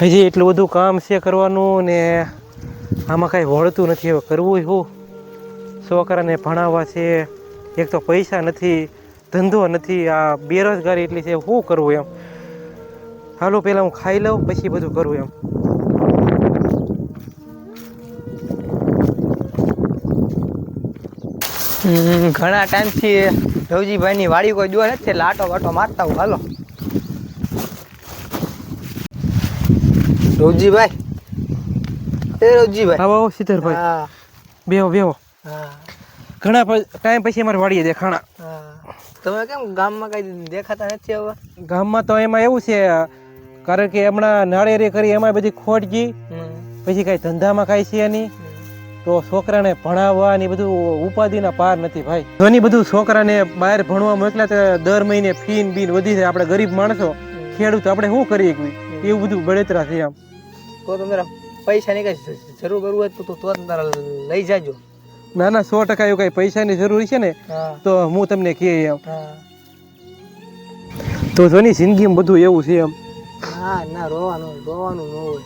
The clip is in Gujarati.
હજી એટલું બધું કામ છે કરવાનું ને આમાં કાંઈ વળતું નથી. હવે કરવું શું? છોકરાને ભણાવવા છે. એક તો પૈસા નથી, ધંધો નથી, આ બેરોજગારી એટલી છે. શું કરવું એમ? હાલો, પહેલાં હું ખાઈ લઉં, પછી બધું કરું એમ. ઘણા ટાઈમથી રવજીભાઈની વાડી કોઈ દોર નથી લાટો વાટો મારતા હું હાલો. રવજીભાઈ એ રોજીભાઈ. આવો આવો સિદ્ધરભાઈ. હા. બેહો બેહો. હા. ઘણા ટાઈમ પછી અમારે વાડીએ દેખાણા ખાણા. તમે કેમ ગામમાં કઈ દેખાતા નથી હવે? ગામમાં તો એમાં એવું છે કારણ કે હમણાં નાળિયેરી કરી એમાં બધી ખોટ ગઈ પછી કાંઈ ધંધામાં કઈ છે નહીં. તો છોકરાને ભણાવવા ને બધું ઉપાધિના પાર નથી ભાઈ. ઘણી બધું છોકરાને બહાર ભણવા મોકલ્યા તો દર મહિને ફીન બીન વધી જાય. આપણે ગરીબ માણસો ખેડૂત આપણે શું કરીએ એવું બધું બળતરા છે આમ. તો તમે પૈસાની કઈ જરૂર કરવું હોય તો તો તારા લઈ જાજો. ના ના સો ટકા એવું કાંઈ પૈસાની જરૂર છે ને તો હું તમને કહે એમ. તો જોની જિંદગીમાં બધું એવું છે એમ. હા ના રોવાનું રોવાનું ન હોય.